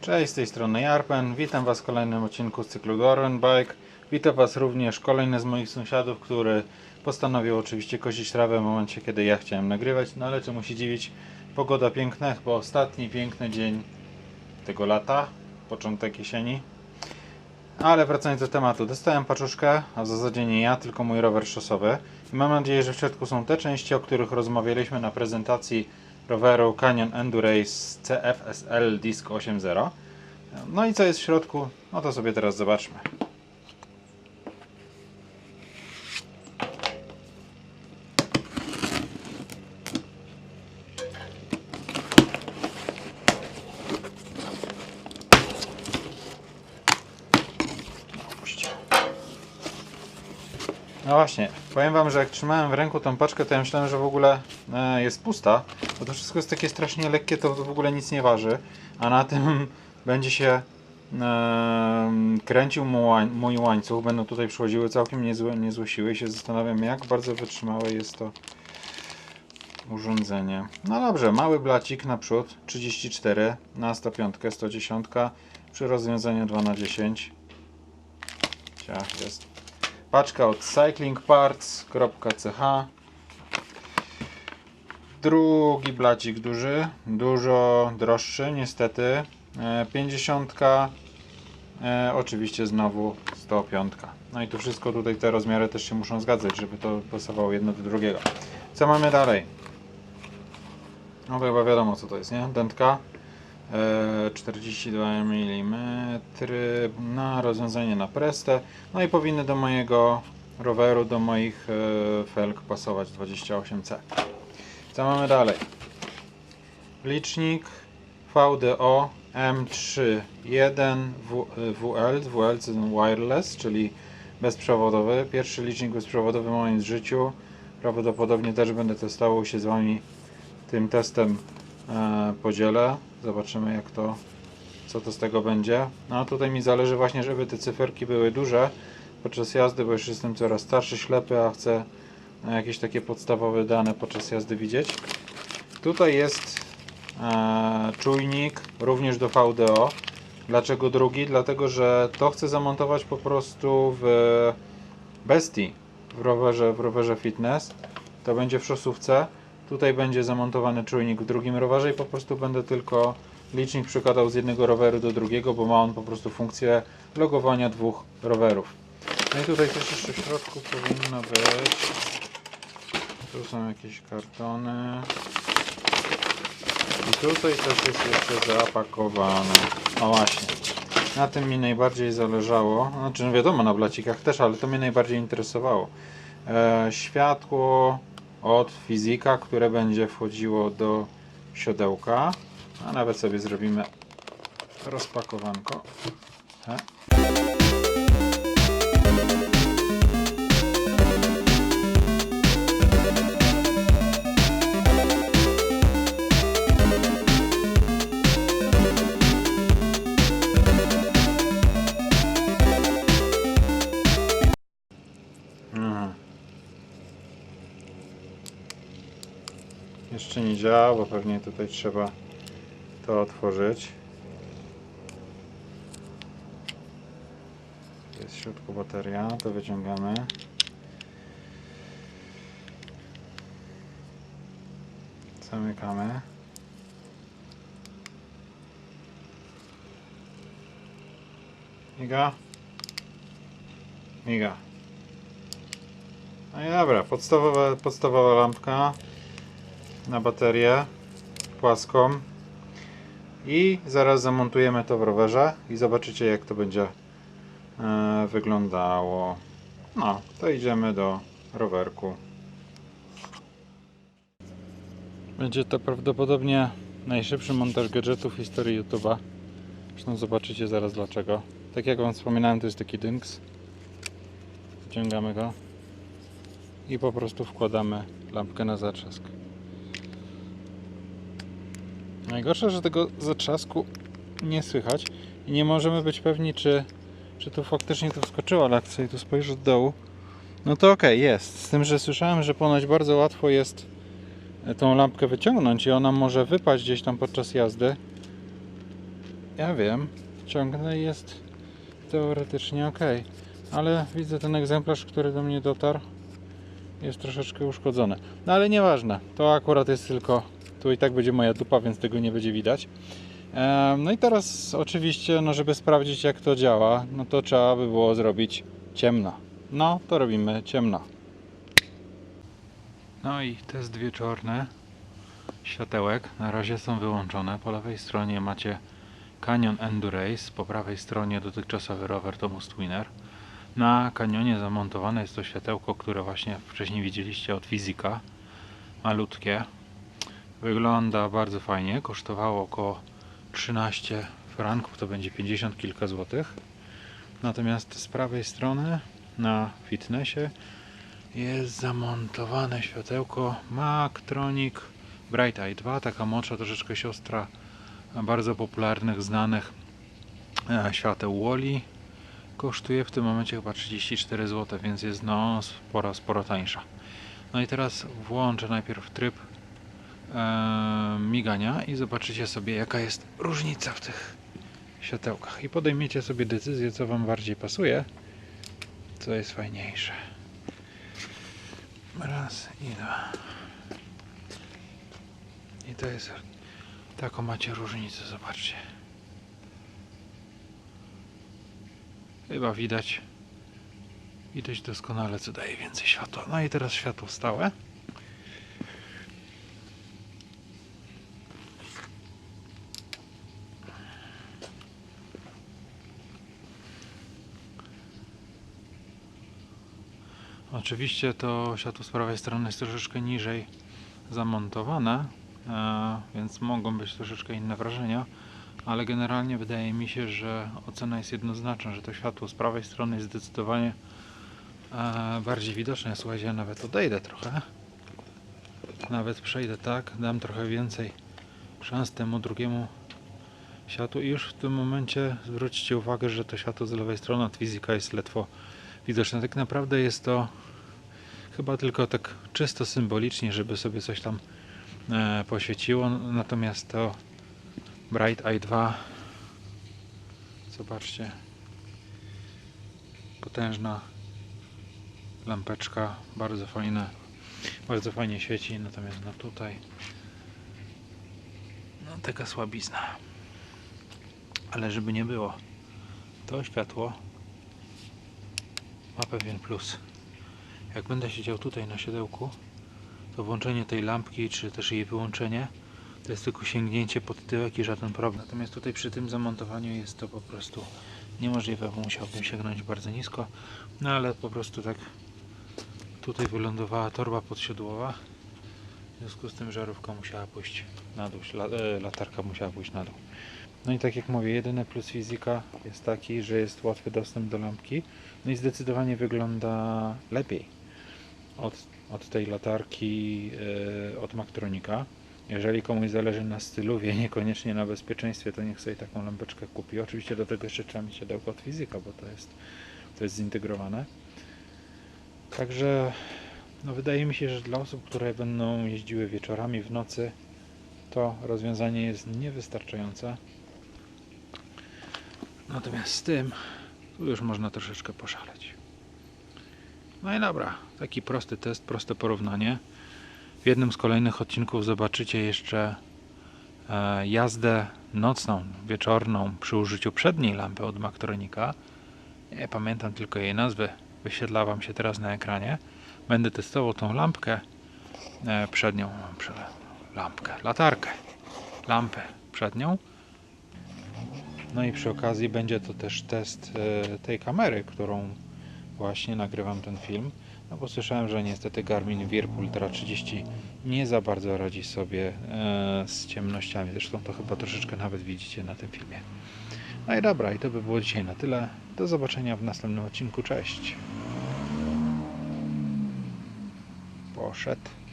Cześć, z tej strony Jarpen. Witam Was w kolejnym odcinku z cyklu Dorwen Bike. Witam Was również kolejny z moich sąsiadów, który postanowił oczywiście kosić trawę w momencie, kiedy ja chciałem nagrywać. No ale czemu się dziwić? Pogoda piękna, chyba ostatni piękny dzień tego lata, początek jesieni. Ale wracając do tematu, dostałem paczuszkę, a w zasadzie nie ja, tylko mój rower szosowy. I mam nadzieję, że w środku są te części, o których rozmawialiśmy na prezentacji roweru Canyon Endurace CFSL Disc 8.0. No i co jest w środku? No to sobie teraz zobaczmy. No właśnie, powiem Wam, że jak trzymałem w ręku tą paczkę, to ja myślałem, że w ogóle e, jest pusta, bo to wszystko jest takie strasznie lekkie, to w ogóle nic nie waży, a na tym będzie się e, kręcił mój, łań- mój łańcuch, będą tutaj przychodziły całkiem niezłe, niezłe siły i się zastanawiam, jak bardzo wytrzymałe jest to urządzenie. No dobrze, mały blacik naprzód, 34 na 105, 110 przy rozwiązaniu 2 na 10 Ciach jest. Paczka od cyclingparts.ch Drugi blacik duży, dużo droższy niestety. E, 50 e, oczywiście znowu 105. No i tu wszystko tutaj te rozmiary też się muszą zgadzać, żeby to pasowało jedno do drugiego. Co mamy dalej? No to chyba wiadomo co to jest, nie? Dętka e, 42 mm na rozwiązanie na prestę. No i powinny do mojego roweru, do moich e, felg pasować 28C. Co mamy dalej? Licznik VDO M31 W- WL, WL wireless, czyli bezprzewodowy. Pierwszy licznik bezprzewodowy w moim życiu. Prawdopodobnie też będę testował się z Wami tym testem e, podzielę. Zobaczymy jak to, co to z tego będzie. No tutaj mi zależy właśnie, żeby te cyferki były duże podczas jazdy, bo już jestem coraz starszy, ślepy, a chcę e, jakieś takie podstawowe dane podczas jazdy widzieć. Tutaj jest e, czujnik również do VDO. Dlaczego drugi? Dlatego, że to chcę zamontować po prostu w Bestii, w rowerze, w rowerze fitness. To będzie w szosówce. Tutaj będzie zamontowany czujnik w drugim rowerze i po prostu będę tylko licznik przykładał z jednego roweru do drugiego, bo ma on po prostu funkcję logowania dwóch rowerów. No i tutaj też jeszcze w środku powinno być. Tu są jakieś kartony. I tutaj też jest jeszcze zapakowane. O właśnie. Na tym mi najbardziej zależało. Znaczy, no wiadomo, na blacikach też, ale to mnie najbardziej interesowało. E, światło od fizyka, które będzie wchodziło do siodełka. A nawet sobie zrobimy rozpakowanko. He. Jeszcze nie działa, bo pewnie tutaj trzeba to otworzyć. Jest w środku bateria, to wyciągamy. Zamykamy. Miga. Miga. No i dobra, podstawowa, podstawowa lampka na baterię płaską i zaraz zamontujemy to w rowerze i zobaczycie jak to będzie e, wyglądało. No, to idziemy do rowerku. Będzie to prawdopodobnie najszybszy montaż gadżetów w historii YouTube'a. Zresztą zobaczycie zaraz dlaczego. Tak jak Wam wspominałem, to jest taki dynks. Wyciągamy go i po prostu wkładamy lampkę na zatrzask. Najgorsze, że tego zatrzasku nie słychać i nie możemy być pewni, czy, czy tu faktycznie to wskoczyło, ale jak sobie tu spojrzę od dołu, No to okej, jest. Z tym, że słyszałem, że ponoć bardzo łatwo jest e, tą lampkę wyciągnąć i ona może wypaść gdzieś tam podczas jazdy. Ja wiem, ciągnę i jest teoretycznie ok. Ale widzę ten egzemplarz, który do mnie dotarł, jest troszeczkę uszkodzony. No ale nieważne, to akurat jest tylko, tu i tak będzie moja dupa, więc tego nie będzie widać. Em, No i teraz oczywiście, no żeby sprawdzić jak to działa, no to trzeba by było zrobić ciemno. No, to robimy ciemno. No i test wieczorny światełek. Na razie są wyłączone. Po lewej stronie macie Canyon Endurace, po prawej stronie dotychczasowy rower Thomas Winner. Na kanionie zamontowane jest to światełko, które właśnie wcześniej widzieliście od Fizyka. Malutkie. Wygląda bardzo fajnie. Kosztowało około 13 franków, to będzie 50 kilka złotych. Natomiast z prawej strony na fitnessie jest zamontowane światełko Mactronic Bright Eye 2, taka mocza troszeczkę siostra bardzo popularnych, znanych e, świateł Wally. Kosztuje w tym momencie chyba 34 zł, więc jest no sporo, sporo tańsza. No i teraz włączę najpierw tryb migania i zobaczycie sobie jaka jest różnica w tych światełkach i podejmiecie sobie decyzję co Wam bardziej pasuje, co jest fajniejsze. Raz i dwa. I to jest taką macie różnicę, zobaczcie. Chyba widać widać doskonale co daje więcej światła. No i teraz światło stałe. Oczywiście to światło z prawej strony jest troszeczkę niżej zamontowane, e, więc mogą być troszeczkę inne wrażenia, ale generalnie wydaje mi się, że ocena jest jednoznaczna, że to światło z prawej strony jest zdecydowanie e, bardziej widoczne. Słuchajcie, ja nawet odejdę trochę, nawet przejdę tak, dam trochę więcej szans temu drugiemu światłu i już w tym momencie zwróćcie uwagę, że to światło z lewej strony od fizyka jest ledwo widoczne. Tak naprawdę jest to chyba tylko tak czysto symbolicznie, żeby sobie coś tam e, poświeciło. Natomiast to Bright Eye 2 zobaczcie potężna lampeczka, bardzo fajna bardzo fajnie świeci, natomiast no tutaj no taka słabizna ale żeby nie było to światło ma pewien plus. Jak będę siedział tutaj na siodełku, to włączenie tej lampki, czy też jej wyłączenie, to jest tylko sięgnięcie pod tyłek i żaden problem. Natomiast tutaj przy tym zamontowaniu jest to po prostu niemożliwe, bo musiałbym sięgnąć bardzo nisko. No ale po prostu tak tutaj wylądowała torba podsiodłowa. W związku z tym żarówka musiała pójść na dół, e, latarka musiała pójść na dół. No i tak jak mówię, jedyny plus fizyka jest taki, że jest łatwy dostęp do lampki. No i zdecydowanie wygląda lepiej od, od tej latarki yy, od Maktronika. Jeżeli komuś zależy na stylowie, niekoniecznie na bezpieczeństwie, to niech sobie taką lampeczkę kupi. Oczywiście do tego jeszcze trzeba mieć siodełko od fizyka, bo to jest, to jest zintegrowane. Także no wydaje mi się, że dla osób, które będą jeździły wieczorami w nocy, to rozwiązanie jest niewystarczające. Natomiast z tym tu już można troszeczkę poszaleć. No i dobra, taki prosty test, proste porównanie. W jednym z kolejnych odcinków zobaczycie jeszcze e, jazdę nocną, wieczorną przy użyciu przedniej lampy od Maktronika. Nie pamiętam tylko jej nazwy, wyświetla Wam się teraz na ekranie. Będę testował tą lampkę e, przednią, prze, lampkę, latarkę, lampę przednią. No i przy okazji będzie to też test e, tej kamery, którą właśnie nagrywam ten film. No bo słyszałem, że niestety Garmin Virp Ultra 30 nie za bardzo radzi sobie e, z ciemnościami. Zresztą to chyba troszeczkę nawet widzicie na tym filmie. No i dobra, i to by było dzisiaj na tyle. Do zobaczenia w następnym odcinku. Cześć. Poszedł.